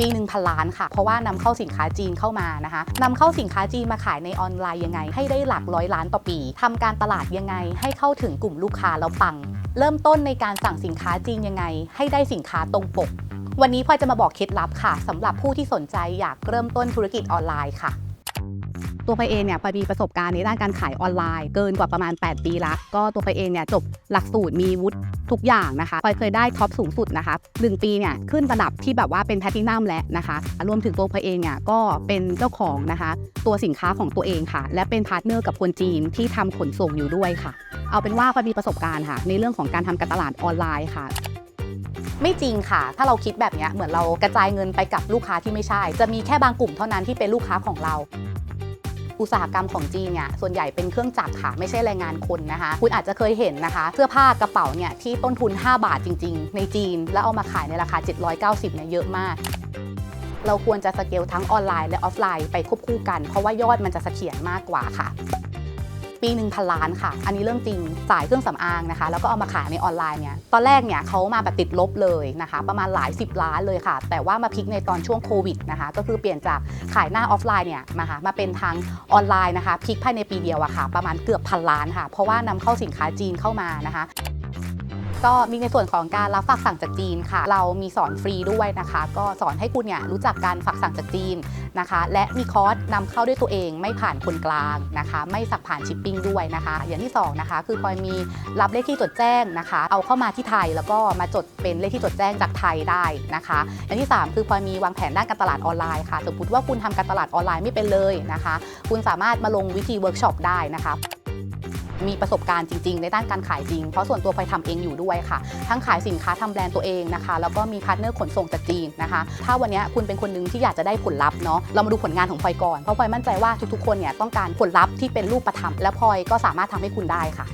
ปีหนึ่งพันล้านค่ะ เพราะว่านำเข้าสินค้าจีนเข้ามานะคะนำเข้าสินค้าจีนมาขายในออนไลน์ยังไง ให้ได้หลักร้อยล้านต่อปีทำการตลาดยังไง ให้เข้าถึงกลุ่มลูกค้าแล้วปัง เริ่มต้นในการสั่งสินค้าจีนยังไง ให้ได้สินค้าตรงปก วันนี้พลอยจะมาบอกเคล็ดลับค่ะสำหรับผู้ที่สนใจอยากเริ่มต้นธุรกิจออนไลน์ค่ะ ตัวพลอยเองเนี่ยพลอยมีประสบการณ์ในด้านการขายออนไลน์ เกินกว่าประมาณ 8 ปีละก็ตัวพลอยเองเนี่ยจบหลักสูตรมีวุฒิทุกอย่างนะคะพลอยเคยได้ท็อปสูงสุดนะคะหนึ่งปีเนี่ยขึ้นระดับที่แบบว่าเป็นแพลตินัมแล้วนะคะรวมถึงตัวพลอยเองเนี่ยก็เป็นเจ้าของนะคะตัวสินค้าของตัวเองค่ะ และเป็นพาร์ทเนอร์กับคนจีนที่ทำขนส่งอยู่ด้วยค่ะ เอาเป็นว่าพลอยมีประสบการณ์ค่ะ ในเรื่องของการทำการตลาดออนไลน์ค่ะไม่จริงค่ะ ถ้าเราคิดแบบนี้เหมือนเรากระจายเงินไปกับลูกค้าที่ไม่ใช่ จะมีแค่บางกลุ่มเท่านั้นที่เป็นลูกค้าของเรา อุตสาหกรรมของจีนเนี่ยส่วนใหญ่เป็นเครื่องจักรค่ะ ไม่ใช่แรงงานคนนะคะ คุณอาจจะเคยเห็นนะคะ เสื้อผ้ากระเป๋าเนี่ยที่ต้นทุน 5 บาทจริง ๆ ในจีน แล้วเอามาขายในราคา 790เนี่ยเยอะมาก เราควรจะสเกลทั้งออนไลน์และออฟไลน์ไปควบคู่กัน เพราะว่ายอดมันจะเสถียรมากกว่าค่ะ ปีหนึ่งพันล้านค่ะ อันนี้เรื่องจริงสายเครื่องสำอางนะคะ แล้วก็เอามาขายในออนไลน์เนี่ย ตอนแรกเนี่ยเขามาแบบติดลบเลยนะคะ ประมาณหลาย 10 ล้านเลยค่ะ แต่ว่ามาพลิกในตอนช่วงโควิดนะคะ ก็คือเปลี่ยนจากขายหน้าออฟไลน์เนี่ยมาค่ะมาเป็นทางออนไลน์นะคะพลิกภายในปีเดียวอะค่ะ ประมาณเกือบพันล้านค่ะ เพราะว่านำเข้าสินค้าจีนเข้ามานะคะ ก็มีในส่วนของการรับฝากสั่งจากจีนค่ะ เรามีสอนฟรีด้วยนะคะ ก็สอนให้คุณเนี่ยรู้จักการฝากสั่งจากจีนนะคะ และมีคอร์สนำเข้าด้วยตัวเอง ไม่ผ่านคนกลางนะคะ ไม่สั่งผ่านชิปปิ้งด้วยนะคะ อย่างที่สองนะคะคือพลอยมีรับเลขที่จดแจ้งนะคะ เอาเข้ามาที่ไทยแล้วก็มาจดเป็นเลขที่จดแจ้งจากไทยได้นะคะ อย่างที่สามคือพลอยมีวางแผนด้านการตลาดออนไลน์ค่ะสมมติว่าคุณทำการตลาดออนไลน์ไม่เป็นเลยนะคะ คุณสามารถมาลงวิธีเวิร์กช็อปได้นะคะ มีประสบการณ์จริง ๆ ในด้านการขายจริง เพราะส่วนตัวพลอยทำเองอยู่ด้วยค่ะ ทั้งขายสินค้าทำแบรนด์ตัวเองนะคะ แล้วก็มีพาร์ทเนอร์ขนส่งจากจีนนะคะ ถ้าวันนี้คุณเป็นคนหนึงที่อยากจะได้ผลลัพธ์เนาะ เรามาดูผลงานของพลอยก่อน เพราะพลอยมั่นใจว่าทุกๆ คนเนี่ยต้องการผลลัพธ์ที่เป็นรูปธรรม และพลอยก็สามารถทำให้คุณได้ค่ะ